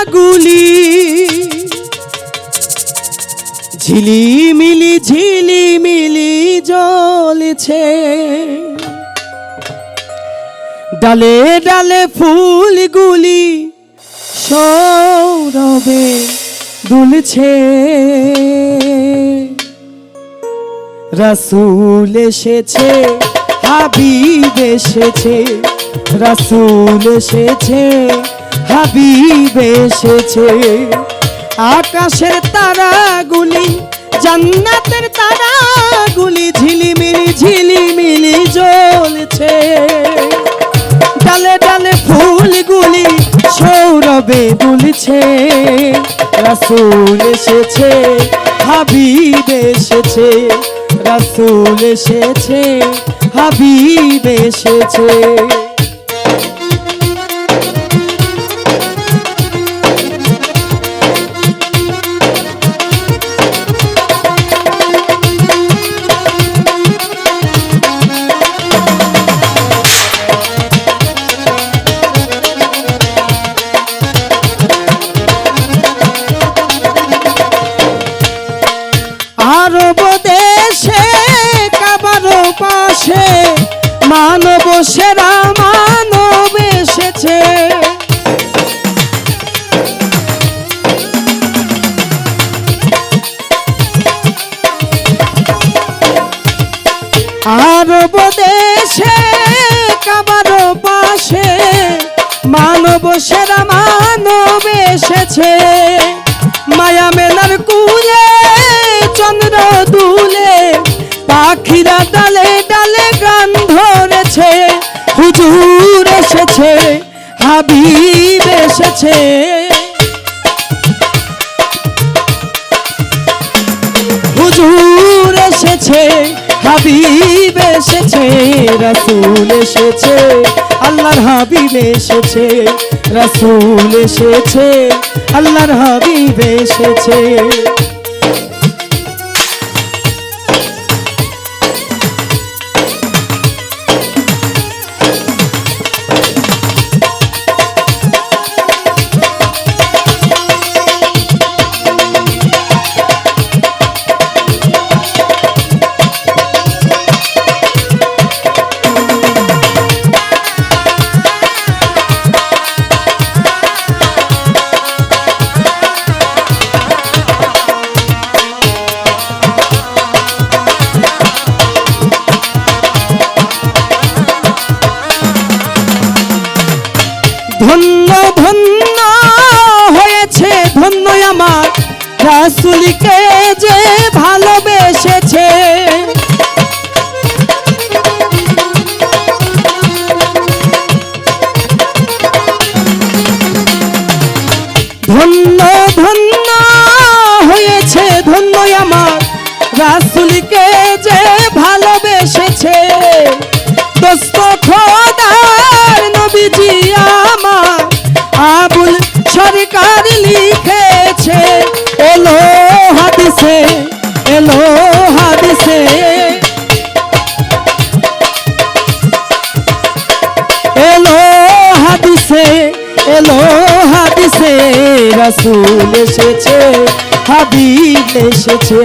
তারাগুলি ঝিলিমিলি ঝিলিমিলি জ্বলছে। ডালে ডালে ফুলগুলি সৌরভে দুলছে। রাসুল এসেছে, হাবিব এসেছে, রাসুল এসেছে। হাবিব এসেছে আকাশের তারাগুলি, জান্নাতের তারাগুলি, ঝিলিমিলি ঝিলিমিলি জ্বলছে। ডালে ডালে ফুলগুলি সৌরভে দুলছে। রাসুল এসেছে হাবিব এসেছে রাসুল এসেছে হাবিব এসেছে চন্দ্র দুলে পাখিরা ডালে ডালে গান ধরেছে, হুজুর এসেছে, হাবিব এসেছে। হুজুর এসেছে, হাবিব এসেছে, রাসূল এসেছে, আল্লাহর হাবিব এসেছে, রাসূল এসেছে, আল্লাহর হাবিব এসেছে। এলো হাদিসে। এলো হাদিসে এলো হাদিসে রাসূল এসেছে হাবিব এসেছে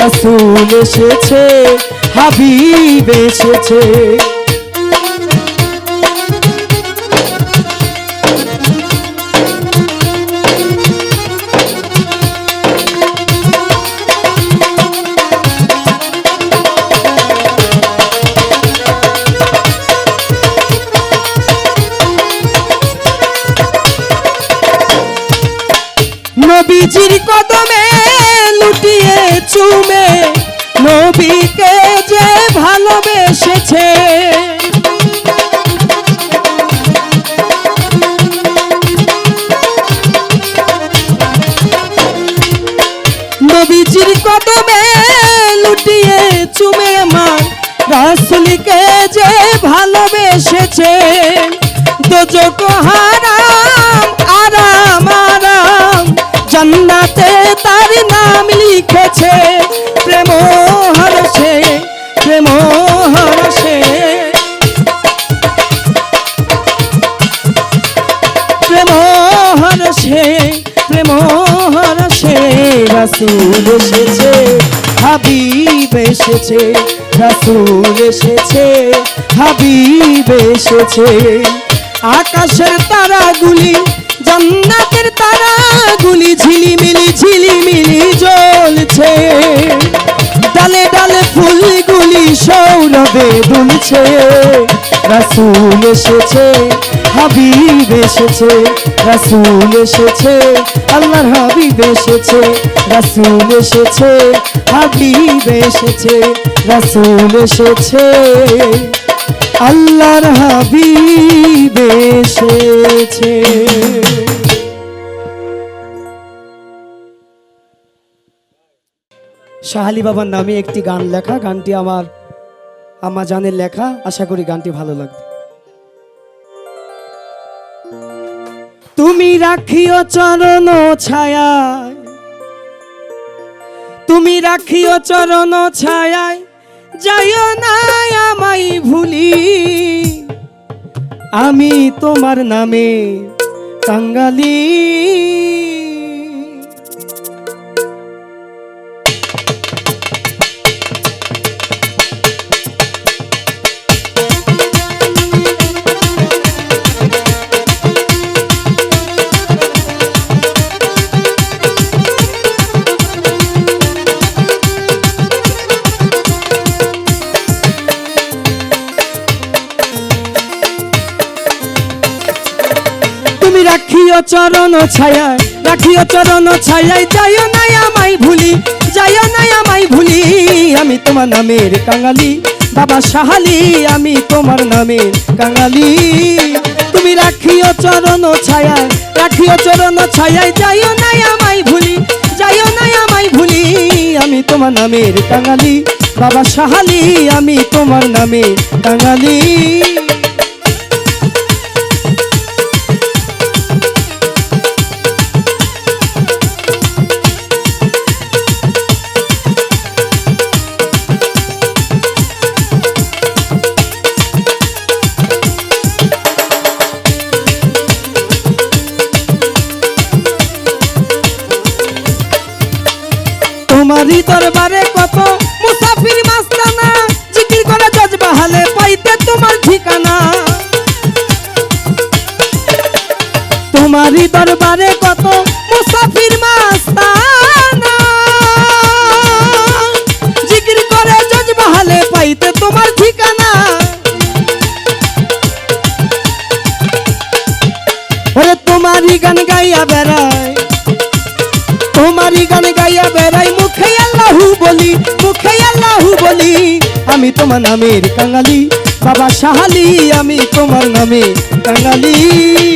রাসূল এসেছে হাবিব এসেছে। নবীজির কদমে লুটিয়ে চুমে নবীকে যে ভালোবেসেছে। নবীজির কদমে লুটিয়ে চুমে আমার রাসুলকে যে ভালোবেসেছে। দোজক হারাম লিখেছে, প্রেম হরসে প্রেম হরসে। প্রেম হরসে প্রেম হরসে, রাসুল এসেছে, হাবিব এসেছে, রাসুল এসেছে, হাবিব এসেছে। আকাশের তারাগুলি সৌরভে দুলছে রাসুল এসেছে, হাবিব এসেছে, রাসুল এসেছে, আল্লাহর হাবিব এসেছে, রাসুল এসেছে, হাবিব এসেছে, রাসুল এসেছে, আল্লাহর হাবিব এসেছে। শাহালি বাবার নামে একটি গান লেখা, গানটি আমার আমা জানের লেখা, আশা করি গানটি ভালো লাগবে। তুমি রাখিও চরণ ছায়ায়, তুমি রাখিও চরণ ছায়ায়, যাইও না আমায় ভুলি। আমি তোমার নামে কাঙ্গালি। চরণ ছায়ায়, রাখিও চরণ ছায়ায়, যাইও না আমায় ভুলি, যাইও না আমায় ভুলি, আমি তোমার নামের কাঙালি, বাবা সাহালি, আমি তোমার নামের কাঙালি। তুমি রাখিও চরণ ছায়ায়, রাখিও চরণ ছায়ায়, যাইও না আমায় ভুলি, যাইও না আমায় ভুলি, আমি তোমার নামের কাঙালি, বাবা সাহালি, আমি তোমার নামের কাঙালি। বেড়ায়। তোমারই গান গাইয়া বেড়াই, মুখে আল্লাহু আমি তোমার নামের কাঙালি। বাবা আমি তোমার নামে কাঙালি।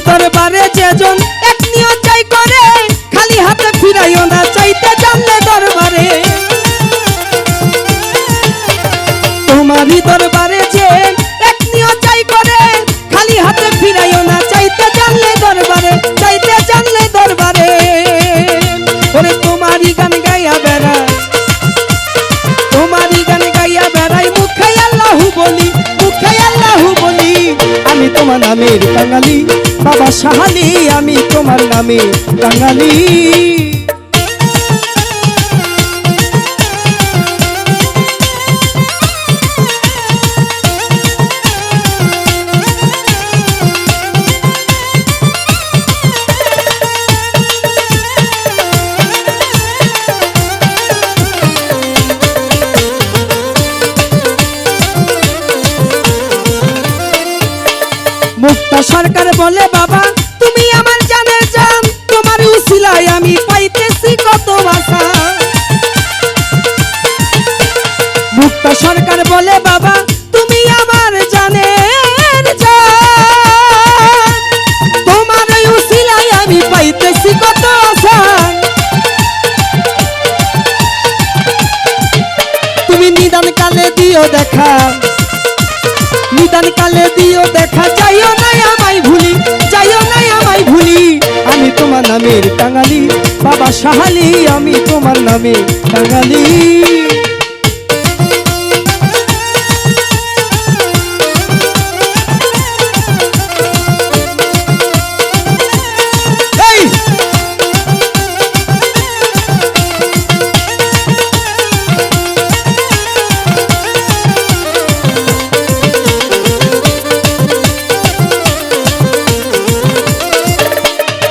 তোমারই তোমার নামের কাঙালি বাবা সাহালি আমি তোমার নামে কাঙালি বলে, বাবা, তুমি আমার জানে জান, তোমার উসিলায় আমি পাইতেছি কত বাসা। মুক্তা সরকার বলে সাহালি আমি তোমার নামে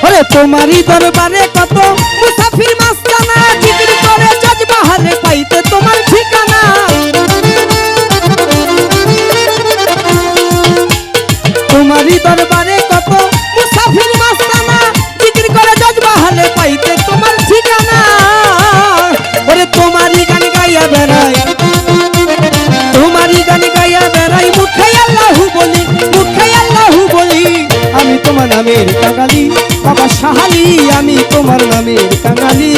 ওরে তোমারই দরবারে তোমার নামের কাঙালি।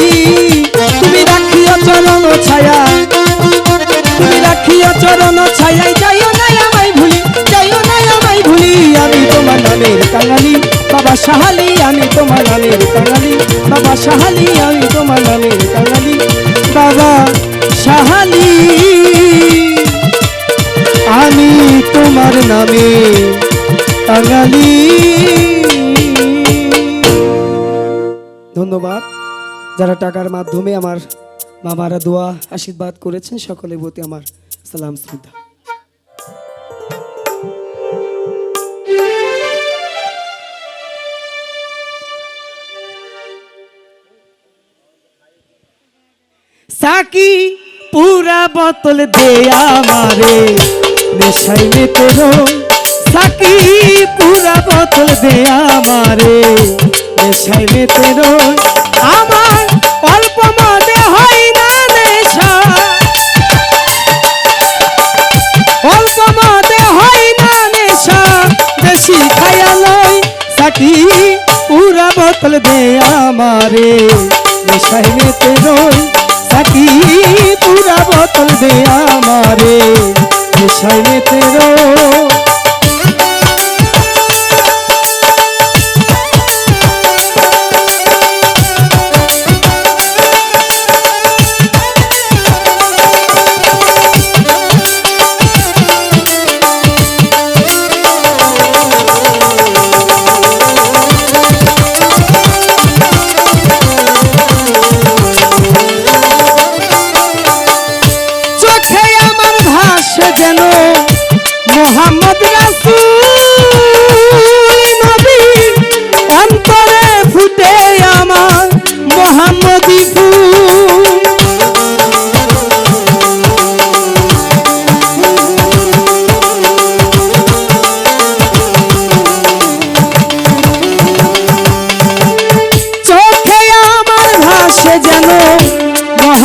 তুমি রাখিও চরণ ছায়া। তুমি রাখিও চরণ ছায়াই যাইও না আমায় ভুলি, যাইও না আমায় ভুলি। আমি তোমার নামের কাঙালি। বাবা সাহালি, আমি তোমার নামের কাঙালি। বাবা সাহালি, আমি তোমার নামের কাঙালি। বাবা সাহালি, আমি তোমার নামে কাঙালি। ধন্যবাদ। যারা টাকার মাধ্যমে আমার মামারা দোয়া, আশীর্বাদ করেছেন, সকলের প্রতি আমার সালাম, শ্রদ্ধা। সাকি পুরা বোতল দে আমারে নেশাই মেতে সাকি পুরা বোতল দে আমারে মেতে রই আমার অল্প মদে হয় না নেশা অল্প মদে হয় না নেশা বেশি খায়া লই সাকি পুরা বোতল দে আমারে। বোতল দে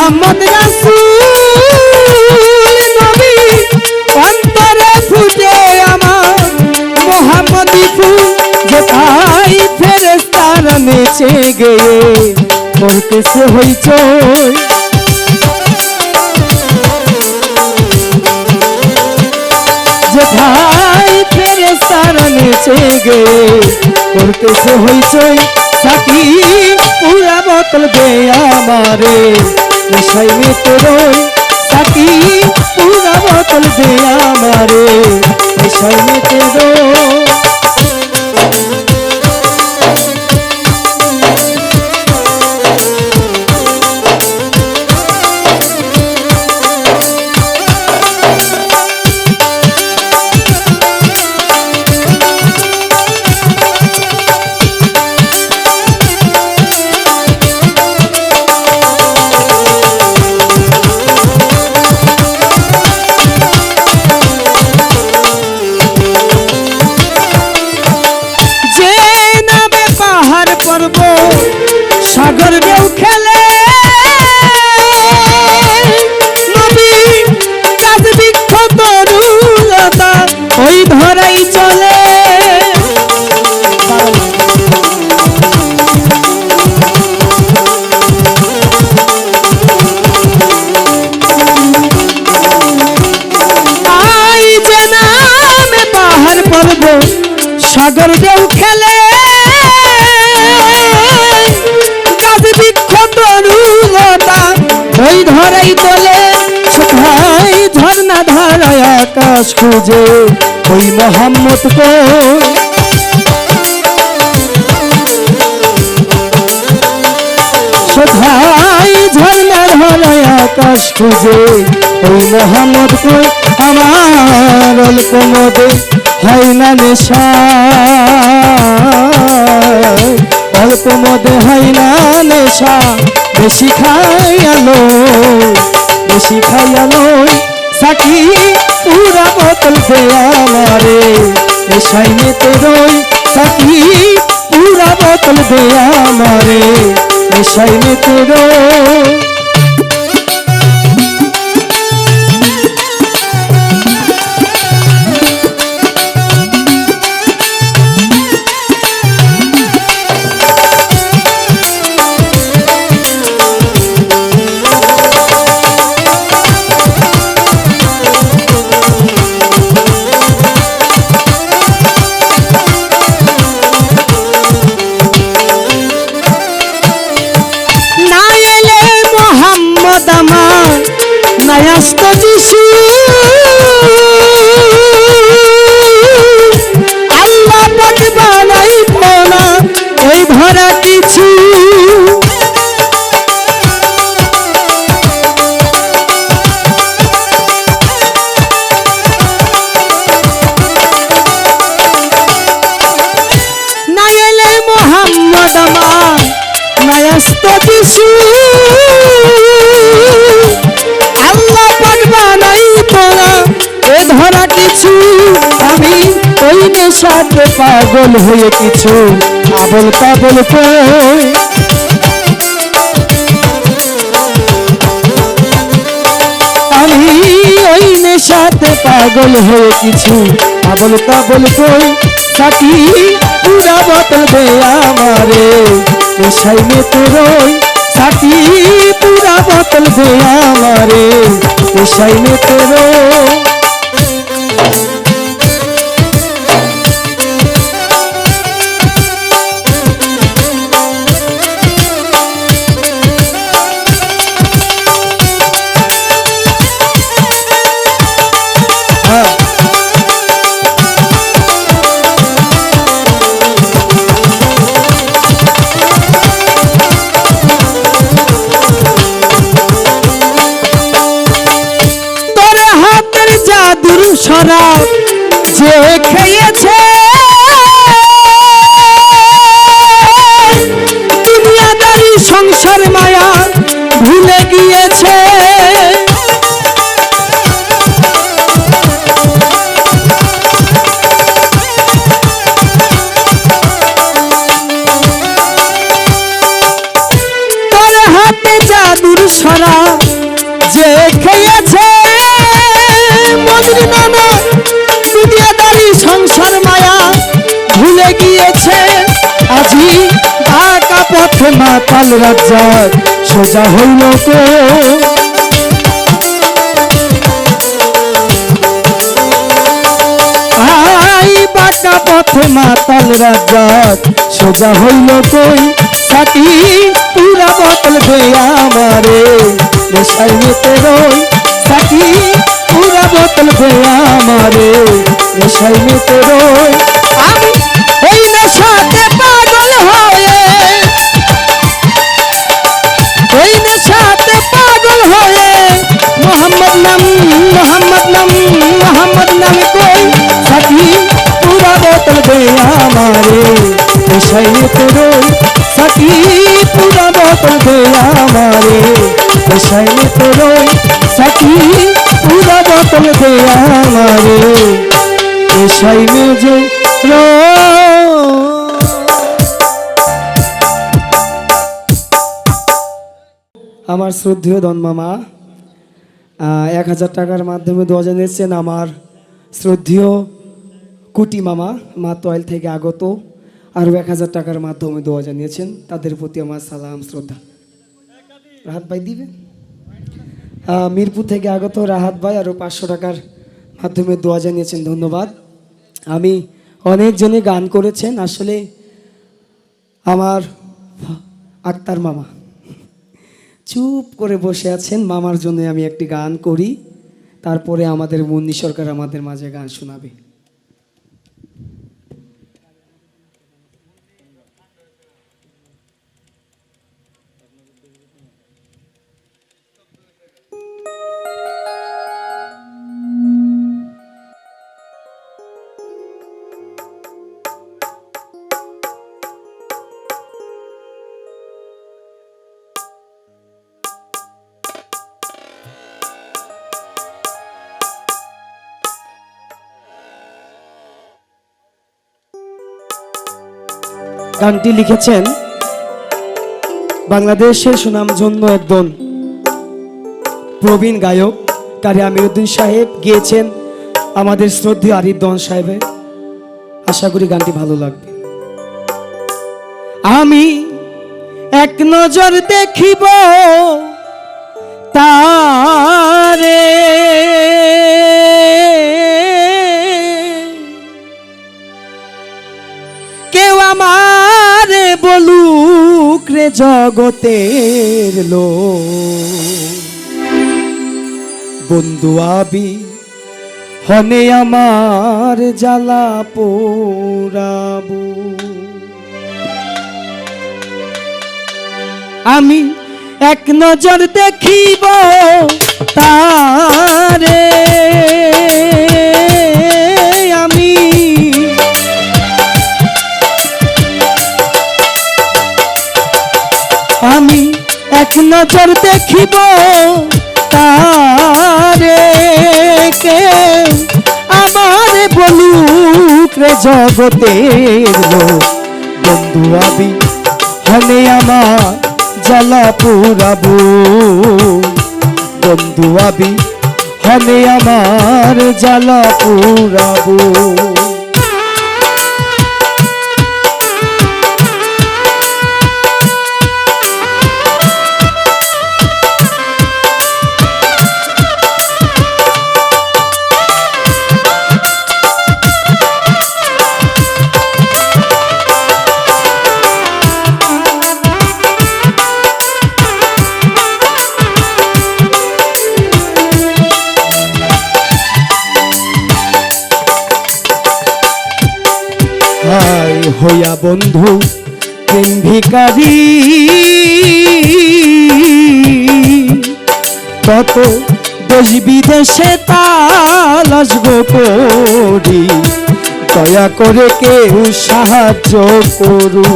মোহাম্মদ রাসূল অন্তরে ফুটে আমার মোহাম্মদী ফুল। যেটাই ফেরেস্তারা নেচে গিয়ে? করতেছে হইচই যেথায় ফেরেস্তারা নেচে গিয়ে? করতেছে হইচই সাকি পুরা বোতল দে আমারে। নেশাই মে রই সাকি পুরা বোতল দে আমারে। নেশায় মে রই আকাশ খুঁজে ওই মোহাম্মদ কই? কোথায় ঝর্ণা ধারায় আকাশ খুঁজে ওই মোহাম্মদ আমার অল্প মদে হয় না নেশা। অল্প মদে হয় না নেশা। বেশি খাইয়ালো বেশি খাইয়ালো সাকি পুরা বোতল দে আমারে নেশাই মেতে রই সাকি পুরা বোতল দে আমারে নেশাই মেতে রই নেশাতে পাগল হয়ে কিছু আবল তাবল কই? আমি ওই নেশাতে পাগল হয়ে কিছু আবল তাবল কই? সাকি পুরা বোতল দে আমারে নেশাই মেতে রই। সাকি পুরা বোতল দে আমারে নেশাই মেতে রই। শরাব যে খেয়েছে দুনিয়াদারি সংসার মায়া মাতাল রাজ্জাক সোজা হইল কো আই বাঁকা পথে মাতাল রাজ্জাক সোজা হইল কই সাকি পুরা বোতল দে আমারে নেশাই মেতে রই। সাকি পুরা বোতল দে আমারে নেশাই মেতে রই। আমি ওই নেশাতে পাগল নাম মোহাম্মদ নাম কই সাকি পুরা বোতল দে আমারে নেশাই মেতে রই সাকি পুরা বোতল দে আমারে নেশাই মেতে রই সাকি পুরা বোতল দে আমারে নেশাই মেজে রই আমার শ্রদ্ধেয় দন মামা আহ, এক হাজার টাকার মাধ্যমে দোয়া জানিয়েছেন আমার শ্রদ্ধেয় কুটি মামা, মা তয়েল থেকে আগত, আরও এক হাজার টাকার মাধ্যমে দোয়া জানিয়েছেন তাদের প্রতি আমার সালাম, শ্রদ্ধা। রাহাত ভাই দিবে? মিরপুর থেকে আগত রাহাত ভাই আরও পাঁচশো টাকার মাধ্যমে দোয়া জানিয়েছেন ধন্যবাদ। আমি অনেকজনে গান করেছেন, আসলে আমার আক্তার মামা। চুপ করে বসে আছেন। মামার জন্য আমি একটি গান করি। তারপরে আমাদের মুন্নি সরকার আমাদের মাঝে গান শোনাবে। গানটি লিখেছেন বাংলাদেশের সুনামধন্য একজন প্রবীণ গায়ক কারি আমিরুদ্দিন সাহেব গিয়েছেন আমাদের শ্রদ্ধেয় আরিফ দন সাহেবের আশা করি গানটি ভালো লাগবে। আমি এক নজর দেখিব তারে বলুক রে জগতের লো বন্ধু আবি, হনে আমার জ্বালা পোড়াবো। আমি এক নজর দেখিব তারে। আমি নজর দেখিব। তারে কে? আমার বলুক রে জগতের বন্ধু আবি হলে আমার জ্বালা পুরাবো বন্ধু আবি হলে আমার জ্বালা পুরাবো দেশ বিদেশে পড়ি দয়া করে কেউ সাহায্য করু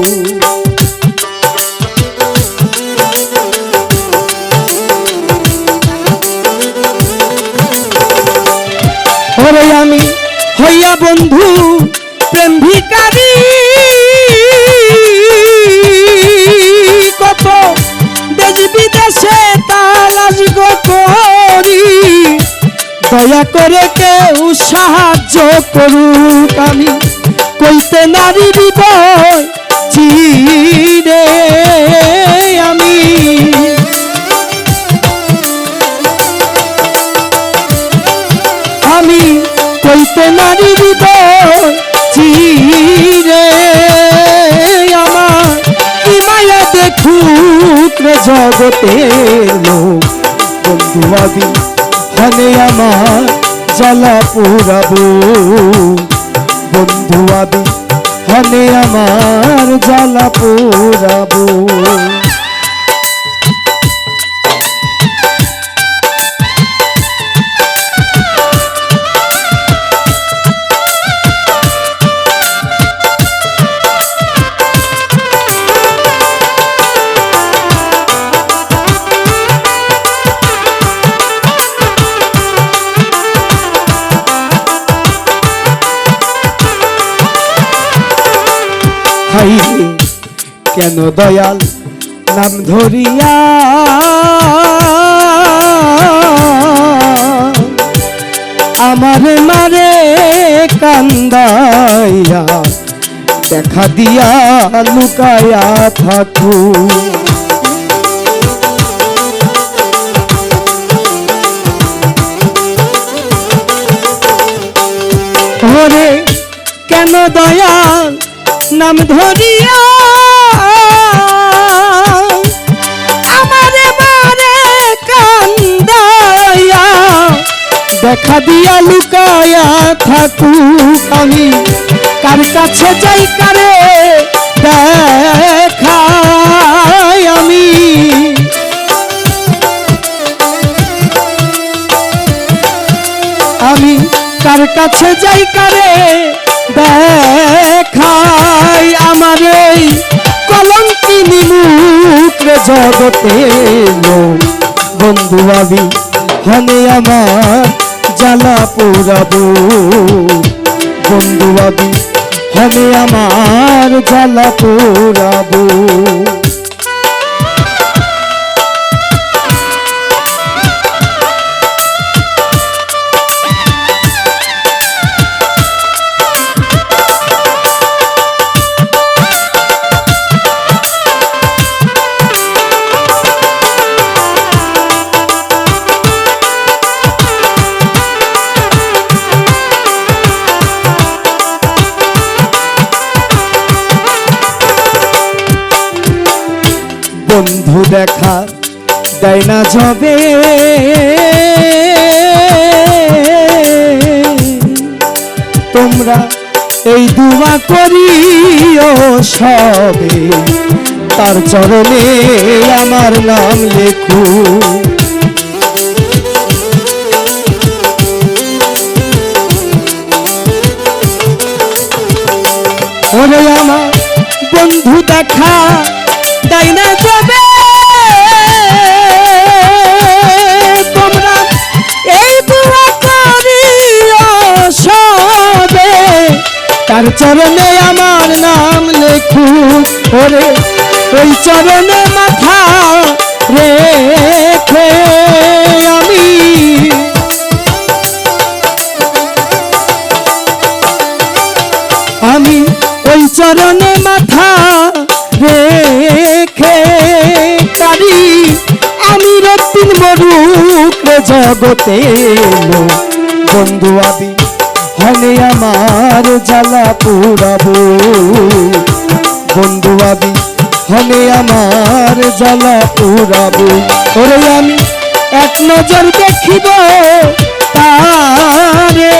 আমি হইয়া বন্ধু করুক আমি, কইতে নারী বিপদ আমি। আমি কইতে নারী হৃদয় চিরে আমার। কি মায়া দেখুক রে জগতের লোক, বন্ধু আবি হলে আমার। জ্বালা পুরাবো বন্ধু আবি হলে আমার জ্বালা পুরাবো কেন দয়াল নাম ধরিয়া? আমার মারে কান্দাইয়া, দেখা দিয়া লুকায়া থাকু। ওরে কেন দয়াল নাম ধরিয়া? আমারে মারে কান্দায়া দেখা দিয়া লুকায়া থাকুক আমি। কার কাছে যাই কারে দেখাই আমি। আমি কার কাছে যাই কারে দেখাই আমার এই রে জগতে বন্ধু আবি হনে আমার জ্বালা পুরাবো বন্ধু আবি হনে আমার জ্বালা পুরাবো দেয় না তোমরা এই দুয়া করিও সবে। তার চরণে আমার নাম লেখু। আমার বন্ধু দেখা, তাই না তার চরণে আমার নাম লেখু। ওরে, ওই চরণে মাথা রেখে আমি। আমি ওই চরণে মাথা রেখে পারি আমি রক্তিন মরুক রে জগতে বন্ধু আবি হলে আমার জ্বালা পুরাবো বন্ধু আবি হলে আমার জ্বালা পুরাবো ওরে আমি এক নজর দেখিব তারে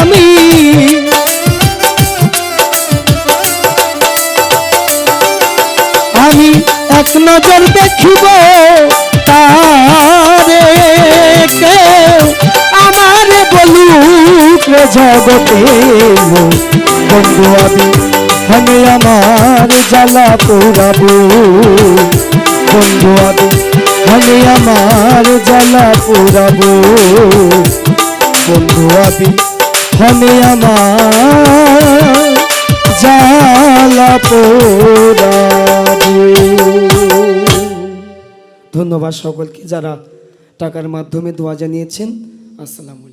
আমি। আমি এক নজর দেখিব জগতে বন্ধু আমি আমি আমার জ্বালা বন্ধু আমি আমি আমার জ্বালা বন্ধু আমি আমি আমার জ্বালা ধন্যবাদ সকলকে যারা টাকার মাধ্যমে দোয়া জানিয়েছেন। আসসালামু